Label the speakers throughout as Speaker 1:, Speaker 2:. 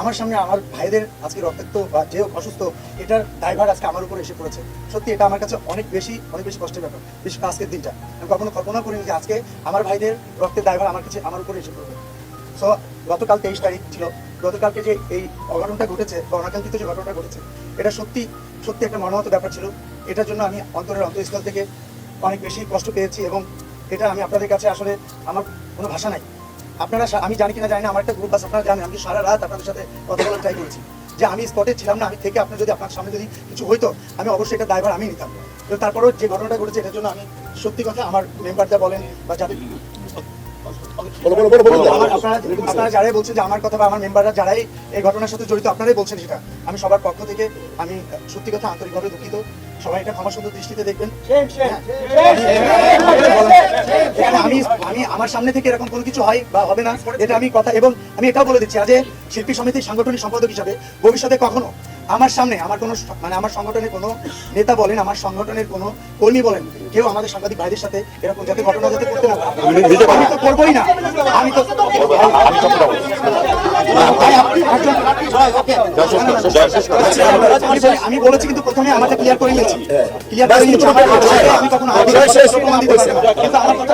Speaker 1: আমার সামনে আমার ভাইদের আজকে রক্তাক্ত বা যে অসুস্থ, এটার দায়ভার আজকে আমার উপরে এসে পড়েছে। সত্যি এটা আমার কাছে অনেক বেশি অনেক বেশি কষ্টের ব্যাপার। বিশেষ করে আজকের দিনটা। আমি কখনো কল্পনা করিনি যে আজকে আমার ভাইদের রক্তের দায়ভার আমার কাছে আমার উপরে এসে পড়বে। সো গতকাল তেইশ তারিখ ছিল। গতকালকে যে এই অঘটনটা ঘটেছে বা অনাকাঙ্ক্ষিত যে ঘটনাটা ঘটেছে, এটা সত্যি সত্যি একটা মর্মাহত ব্যাপার ছিল। এটার জন্য আমি অন্তরের অন্তঃস্থল থেকে অনেক বেশি কষ্ট পেয়েছি এবং এটা আমি আপনাদের কাছে আসলে আমার কোনো ভাষা নাই। আপনারা আমি জানি কিনা জানি না আমার একটা গ্রুপ আছে আপনারা জানেন আমি সারা রাত আপনাদের সাথে কথা বলার ট্রাই করেছি। যে আমি স্পটে ছিলাম না আমি থেকে আপনার যদি আপনার সামনে যদি কিছু হইতো আমি অবশ্যই এটা ড্রাইভার আমি নিতাম। কিন্তু তারপরেও যে ঘটনাটা ঘটেছে এটার জন্য আমি সত্যি কথা আমার মেম্বাররা বলেন বা যাদের আপনারা যারাই বলছেন যে আমার কথা বা আমার মেম্বাররা যারাই এই ঘটনার সাথে জড়িত আপনারাই বলছেন সেটা। আমি সবার পক্ষ থেকে আমি সত্যি কথা আন্তরিকভাবে দুঃখিত। সবাই এটা ক্ষমা সুন্দর দৃষ্টিতে দেখবেন। এখানে আমি আমি আমার সামনে থেকে এরকম কোনো কিছু হয় বা হবে না এটা আমি কথা এবং আমি এটাও বলে দিচ্ছি আজ শিল্পী সমিতির সাংগঠনিক সম্পাদক হিসাবে ভবিষ্যতে কখনো আমার সামনে আমার কোনো মানে আমার সংগঠনের কোনো নেতা বলেন আমার সংগঠনের কোনো কর্মী বলেন কেউ আমাদের সাংবাদিক ভাইদের সাথে এরকম যাতে ঘটনা যাতে করতে না আমি তো করবোই না। আমি তো আপনি আমি বলেছি কিন্তু প্রথমে আমাকে ক্লিয়ার করে নিয়েছি। ক্লিয়ার করে নিয়েছি। কথাটাকে আমি কখনো আগে প্রমাণ দিতে পারব না। কিন্তু আমার কথা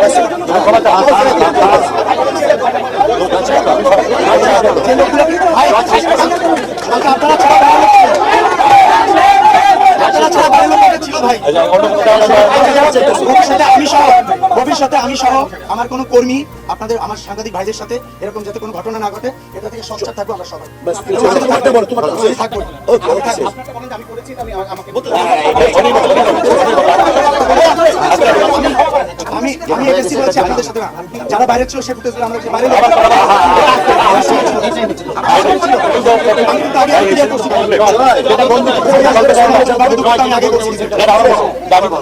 Speaker 1: যে লোকগুলো ভাই, কালকে আপনারা ছাড়া বাইরের লোক ছিল। আপনারা ছাড়া বাইরের লোক একটা ছিল ভাই ভবিষ্যতে আমি সহ ভবিষ্যতে আমি সহ আমার কোনো কর্মী আপনাদের আমার সাংবাদিক ভাইদের সাথে এরকম যাতে কোনো ঘটনা না ঘটে এটা থেকে সচ্ছার থাকব আমরা সবাই আমি থাকব করেছি আমি আমাকে আমি আমি এজেন্সি বলেছি আপনাদের সাথে না যারা বাইরে ছিল সে ফুটেজ আমরা বাইরে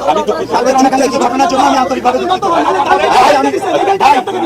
Speaker 1: আমি
Speaker 2: দুঃখিত
Speaker 1: ঘটনার জন্য আমি আন্তরিকভাবে দুঃখিত